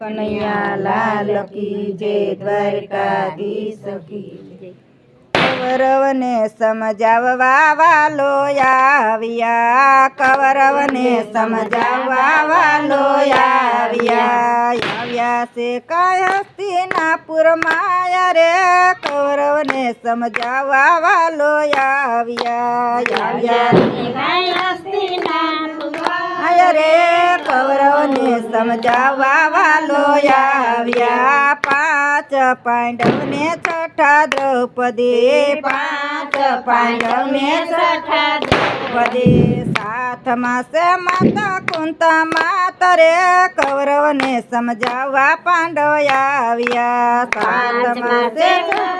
કનૈયા લાલ કી જય દ્વારકાધીશ કી જય કૌરવને સમજાવવા વાલો આવ્યા કૌરવને સમજાવવા વાલો આવ્યા આવ્યા છે કાય હસ્તિનાપુરમાં રે કૌરવને સમજાવવા વાલો આવ્યા આવ્યા આય રે કૌરવને સમજાવવા વાલો આવ્યા. પાંચ પાંડવને છઠ્ઠા દ્રૌપદી. પાંચ પાંડવને છઠ્ઠા દ્રૌપદી. સાથમાં છે માતા કુંતા માતા રે કૌરવને સમજાવવા પાંડવ આવ્યા. છે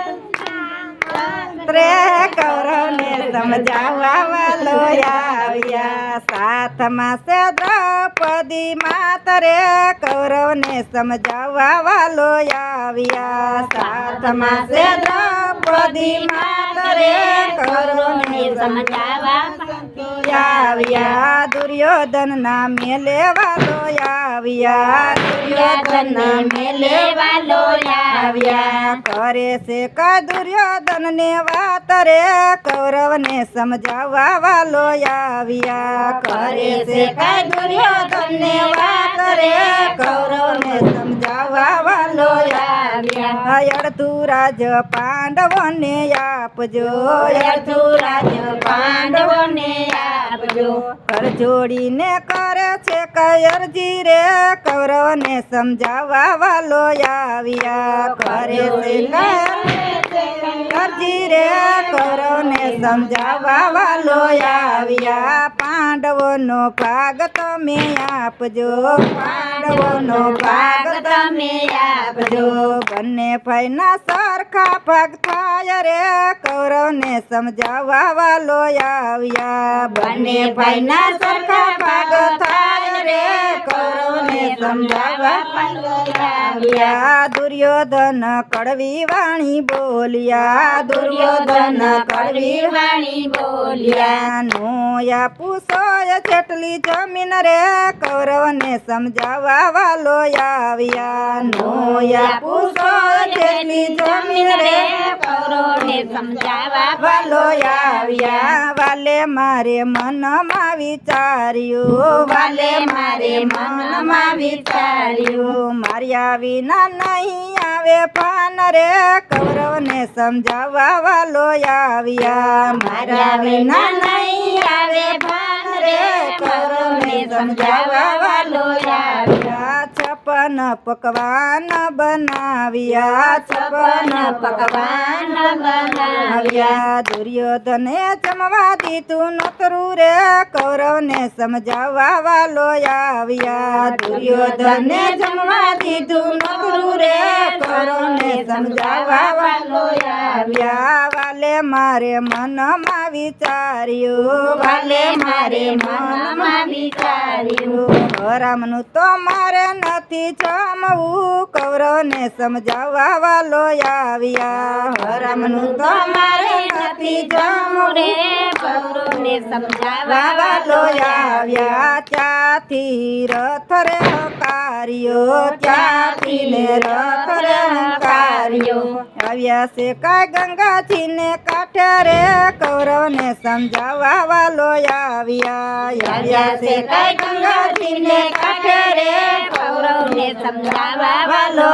ત્રે કૌરવને સમજાવવા વાલો આવ્યા. સાથમાં છે દ્રૌપદી માતરે કૌરવને સમજાવવા વાલો આવ્યા. સાથમાં છે દ્રૌપદી માતરે કૌરવને આવ્યા દુર્યોધન ના મેલે વાલો આવ્યા દુર્યોધન ના મેલે આવ્યા કરે છે કા દુર્યોધન ને વાત રે કૌરવ ને સમજાવવા વાલો આવ્યા કરે છે કા દુર્યોધન ને વાત રે કૌરવ ને સમજાવવા વાલો આવ્યા અડધું રાજ પાંડવો ને આપજો અડધું રાજ પાંડવોને આપજો. કર જોડીને કરે છે કયરજી રે? કૌરવને સમજાવવા વાલો આવ્યા. કરે છે કયરજી રે? કૌરવને સમજાવવા વાલો આવ્યા. પાંડવોનો ભાગ તમે આપજો. પાંડવોનો ભાગ તમે આપજો. બંને ભાઈના સરખા ભાગ થાય રે. કૌરવને સમજાવવા વાલો આવ્યા. બંને ભાઈના સરખા કૌરવને સમજાવવા દુર્યોધન કડવી વાણી બોલ્યા. દુર્યોધન કડવી વાણી બોલ્યા. નો પૂછો જેટલી જમીન રે કૌરવને સમજાવવા વાલો આવ્યા. નો પૂછો જેટલી જમીન રે વાલે મારે મનમાં વિચાર્યું. વાલે મારે મનમાં વિચાર્યું. માર્યા વિના નહીં આવે પાન રે કૌરવને સમજાવવા વાલો આવ્યા. માર્યા વિના નહીં આવે પાન રે કૌરવને સમજાવવા આવ્યા છપન પકવાન બનાવ્યા છપન પકવાન બનાવ્યા. દુર્યોધને જમવા દીધું નોતરું રે, કૌરવને સમજાવવા વાલો આવ્યા. દુર્યોધને જમવા દીધું નોતરું રે, કૌરવને સમજાવવા વાલો આવ્યા. વાલે મારે મનમાં વિચાર્યું, વાલે મારે મનમાં વિચાર્યું. રામનું તો મારે નથી જમવું કૌરવને સમજાવવા વાલો આવ્યા. રામનું તો મારે નથી જમવું રે. કૌરવને સમજાવવા વાલો આવ્યા. ત્યાંથી રથ રે હકાર્યો. ત્યાંથી ને રથ રે હકાર્યો. આવ્યા છે કાય ગંગાથી ને કાંઠે રે. કૌરવને સમજાવવા વાલો આવ્યા. આવ્યા છે કાય ગંગાથી ને કાંઠે રે. કૌરવને સમજાવવા વાલો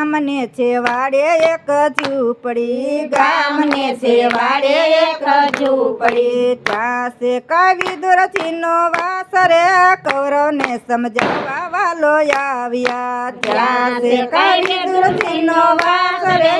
ગામને છે વાડે એક ઝૂંપડી. ગામને છેવાડે એક ઝૂંપડી. છે કવિ દુરથીનો વાસરે કૌરવને સમજાવવા વાલો આવ્યા. ચાસે છે કવિ દુરથીનો વાસરે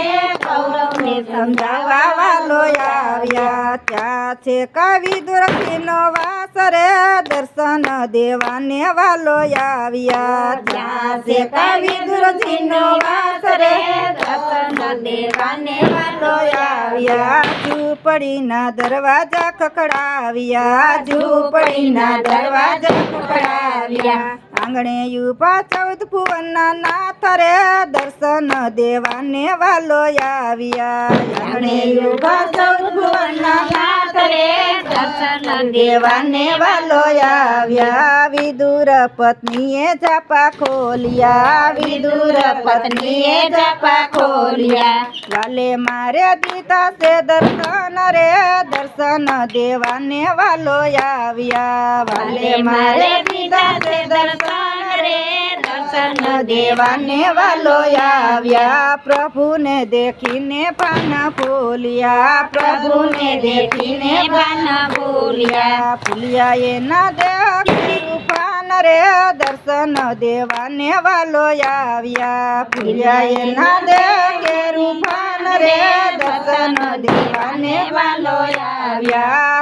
કૌરવને સમજાવવા વાલો આવ્યા. ત્યાં છે કવિ દુરથીનો વાસરે દર્શન દેવાને વાલો આવ્યા. ત્યાં છે કવિ દુરથીનો વાસ રે દર્શન દેવાને વાલો આવ્યા. ઝૂંપડીના દરવાજા ખખડાવ્યા. ઝૂંપડીના દરવાજા ખખડાવ્યા. આંગણે યુપા ચૌદ ભુવનના નાથ રે દર્શન દેવાને વાલો આવ્યા. આંગણે યુપા ચૌદ ભુવનના નાથ રે દર્શન દેવાને વાલો આવ્યા વિદુર પત્નીએ જાપા ખોલ્યા વિદુર પત્નીએ જાપા ખોલ્યા. વાલે મારે દીતા છે દર્શન રે દર્શન દેવાને વાલો આવ્યા. વાલે મારે દીતા છે દર્શન રે દર્શન દેવાને વાલો આવ્યા. પ્રભુને દેખીને પાન ફૂલિયા પ્રભુને દેખીને પાન ભૂલ્યા ફૂલિયા એના દેખી પાન રે દર્શન દેવાને વાલો આવ્યા. ફૂલિયા એના દેખે રૂપાન રે દર્શન દેવાને વાલો આવ્યા.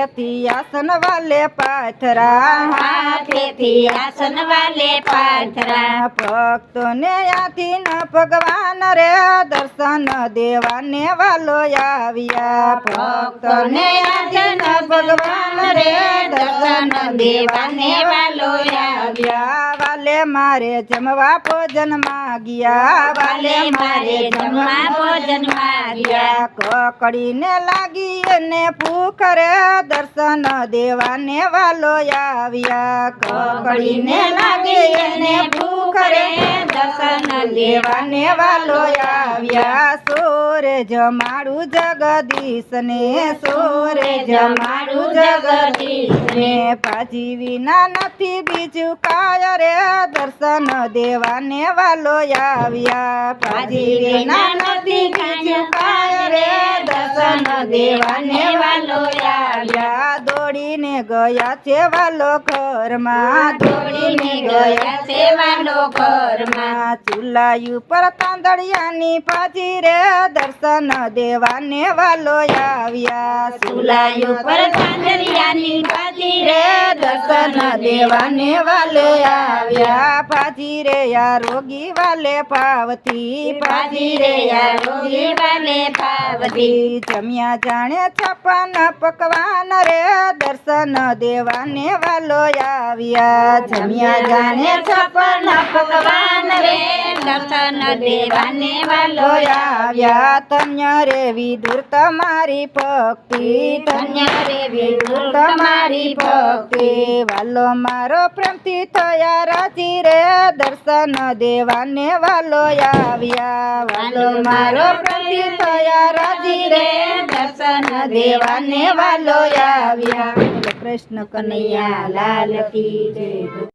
હાથેથી આસન વાલે પાથરા હાથેથી આસન વાલે પાથરા. ભક્તોને આથી ન ભગવાન રે, દર્શન દેવાને વાલો આવ્યા. ભક્તોને આથી ભગવાન રે, દર્શન દેવાને વાલો આવ્યા. વાલે મારે જમવા ભોજન માગ્યા. વાલે મારે જમવા ભોજન માગ્યા. કકડીને લાગી એને ભૂખ રે, દર્શન દેવાને વાલો આવ્યા. કકડીને લાગી એને ભૂખ રે, દર્શન દેવાને વાલો આવ્યા સોર જમાડું જગદીશને સોર જમાડું જગદીશને. પાજી વિના નથી બીજું કાય રે દર્શન દેવાને વાલો આવ્યા. પાજી વિના નથી બીજું કાય રે દર્શન દેવાને વાલો આવ્યા. દોડીને ગયા છે ઘરમાં દોડીને ગયા છે ઘરમાં ચૂલા ઉપર તાંદળિયાની પાજી રે દર્શન દેવાને વાલો આવ્યા. ચૂલા ઉપર ચાંદરિયાની બાજી રે દર્શન દેવાને વાલે આવ્યા. પાજી રે યા રોગી વાલે પાવતી, પાછી રે યા રોગી વાલે પાવતી. જમ્યા જાણે છપ્પન પકવાન રે દર્શન દેવાને વાલો આવ્યા જમ્યા જાને છપ્પન પકવાન રે, દર્શન દેવાને વાલો આવ્યા. તન્ય રે વિદુર તમારી ભક્તિ, ધન્ય રે વિદુર તમારી ભક્તિ. વાલો મારો પ્રેમથી થયા રાજી રે દર્શન દેવાને વાલો આવ્યા. વાલો મારો પ્રતિ થયા રાજી રે. દર્શન દેવાને વાલો આવ્યા. કૃષ્ણ કનૈયા, લાલ